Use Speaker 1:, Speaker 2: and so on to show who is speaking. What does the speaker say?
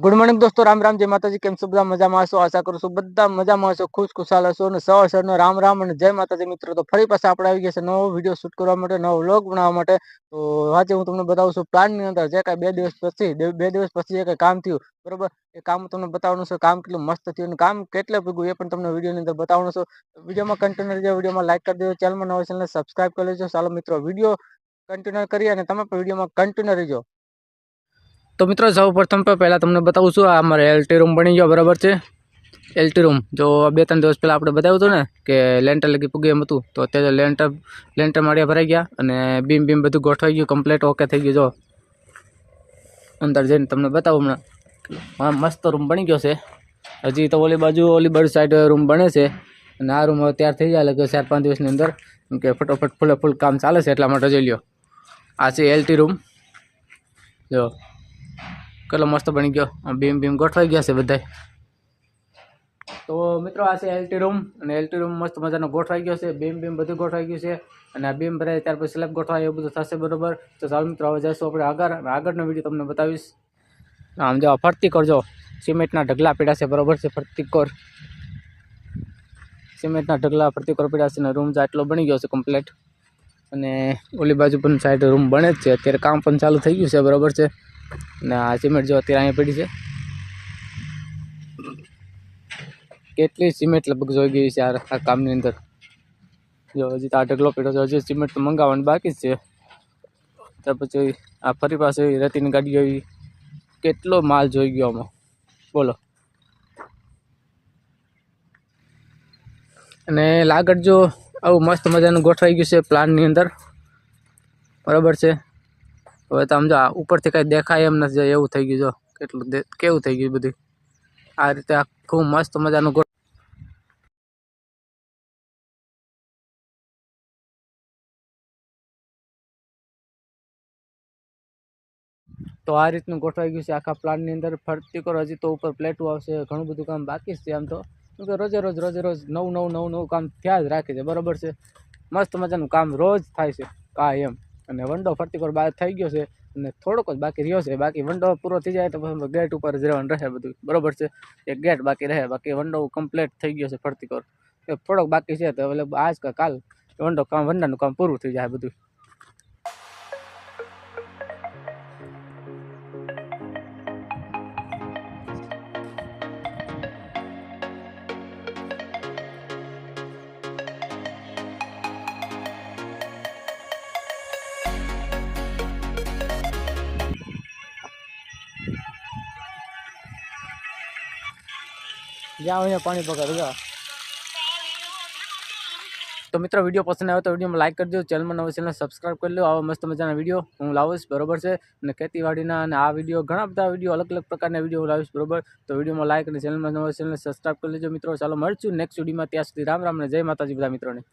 Speaker 1: Good morning દોસ્તો, રામ રામ, જય માતાજી, કેમ છો? બધા મજામાં હશો? આશા કરું છું બધા મજામાં હશો, ખુશ ખુશાલ હશો અને સવાર સવારનો રામ રામ અને જય માતાજી મિત્રો. તો ફરી પાછા આપણે આવી ગયા છે નવો વીડિયો શૂટ કરવા માટે, નવો વ્લોગ બનાવવા માટે. તો આજે હું તમને બતાવું છું પ્લાનની અંદર, જે કાંઈ બે દિવસ પછી, બે- દિવસ પછી જે કાંઈ કામ થયું, બરોબર? એ કામ તમને બતાવવાનું છે, કામ કેટલું મસ્ત થયું અને કામ કેટલે ભેગું એ પણ તમને વિડીયોની અંદર બતાવવાનું છું. વિડીયોમાં કન્ટિન્યુ રહેજો વિડીયોમાં લાઇક કરી દેજો ચેનલમાં નવા ચેનલને સબસ્ક્રાઇબ કરી લેજો. ચાલો મિત્રો વીડિયો કન્ટિન્યુ કરી અને તમે પણ વિડીયોમાં કન્ટિન્યુ રહેજો. તો મિત્રો, સૌ પ્રથમ તો પહેલાં તમને બતાવું છું, આ અમારે એલટી રૂમ બની ગયો, બરાબર છે? એલટી રૂમ જો બે ત્રણ દિવસ પહેલાં આપણે બતાવ્યું હતું ને, કે લેન્ટર લગી પૂગે એમ હતું, તો અત્યારે લેન્ટર લેન્ટર માળિયા ભરાઈ ગયા અને બીમ બીમ બધું ગોઠવાઈ ગયું કમ્પ્લીટ ઓકે થઈ ગયું, જો. અંદર જઈને તમને બતાવું હમણાં. મસ્ત રૂમ બની ગયો છે. હજી તો ઓલી બાજુ ઓલી બાજુ સાઈડ રૂમ બને છે. અને આ રૂમ હવે તૈયાર થઈ જાય, લગભગ ચાર પાંચ દિવસની અંદર. કેમ કે ફટોફટ ફૂલે ફૂલ કામ ચાલે છે, એટલા માટે જોઈ લ્યો. આ છે એલટી રૂમ જો. કેટલો મસ્ત બની ગયો. બીમ બીમ ગોઠવાઈ ગયા છે બધાય. તો મિત્રો આ છે એલટી રૂમ અને એલટી રૂમ મસ્ત મજાનો ગોઠવાઈ ગયો છે. બીમ બીમ બધું ગોઠવાઈ ગયું છે અને આ બીમ ભરાય ત્યાર પછી સ્લેબ ગોઠવાય એવું બધું થશે બરોબર. તો ચાલો મિત્રો, હવે જઈશું આપણે આગળ. અને આગળનો વીડિયો તમને બતાવીશ. આમ જો ફરતી કરજો સિમેન્ટના ઢગલા પીડા છે. બરાબર છે, ફરતી કોર. સિમેન્ટના ઢગલા ફરતી કોર પીડા છે અને રૂમ આટલો બની ગયો છે કમ્પ્લીટ અને ઓલી બાજુ પણ સાઈડ રૂમ બને જ છે. અત્યારે કામ પણ ચાલુ થઈ ગયું છે. બરાબર છે. અને આ સિમેન્ટ જો અત્યારે અહીંયા પડી છે. કેટલી સિમેન્ટ લગભગ જોઈ ગઈ છે આ આ કામની અંદર. જો હજી તો આ ઢગલો પડ્યો હજી સિમેન્ટ તો મંગાવવાનું બાકી છે. ત્યાર પછી આ ફરી પાસે રેતીની ગાડી આવી. કેટલો માલ જોઈ ગયો આમાં? બોલો. અને લાગડ જો આવું મસ્ત મજાનું ગોઠવાઈ ગયું છે પ્લાનની અંદર. બરાબર છે. હવે તો સમજો ઉપરથી કાંઈ દેખાય એમ નથી એવું થઈ ગયું, જો કેટલું કેવું થઈ ગયું બધું. આ રીતે આખું મસ્ત મજાનું તો આ રીતનું ગોઠવાઈ ગયું છે આખા પ્લાનની અંદર. ફરતી કરો, હજી તો ઉપર પ્લેટો આવશે, ઘણું બધું કામ બાકી છે આમ તો. કે રોજે રોજ રોજે રોજ નવું નવું નવું નવું કામ થયા જ રાખે છે, બરાબર છે. મસ્ત મજાનું કામ રોજ થાય છે કા એમ અને વંડો ફરતી કરો બહાર થઈ ગયો છે અને થોડોક જ બાકી રહ્યો છે. બાકી વંડો પૂરો થઈ જાય તો પછી ગેટ ઉપર જ રહેવાનું રહે બધું. બરોબર છે? એક ગેટ બાકી રહે, બાકી વંડો કમ્પ્લીટ થઈ ગયો છે ફરતી કર. એ થોડોક બાકી છે તો એટલે આજ કે કાલ વંડો કામ વંડાનું કામ પૂરું થઈ જાય બધું. જ્યાં અહીંયા પાણી પકડ જા તો મિત્રો, વીડિયો પસંદ આવ્યો તો વિડીયોમાં લાઈક કરજો ચેનલમાં નવો ચેનલ સબસ્ક્રાઈબ કરી લો. આવા મસ્ત મજાના વીડિયો હું લાવીશ, બરોબર છે? અને ખેતીવાડીના અને આ વીડિયો, ઘણા બધા વીડિયો, અલગ અલગ પ્રકારના વીડિયો હું લાવીશ, બરોબર? તો વિડીયોમાં લાઈક અને ચેનલમાં નવો ચેનલ સબસ્ક્રાઈબ કરી લેજો મિત્રો. ચાલો મળશું નેક્સ્ટ વિડીયોમાં ત્યાં સુધી રામ રામ અને જય માતાજી બધા મિત્રોને.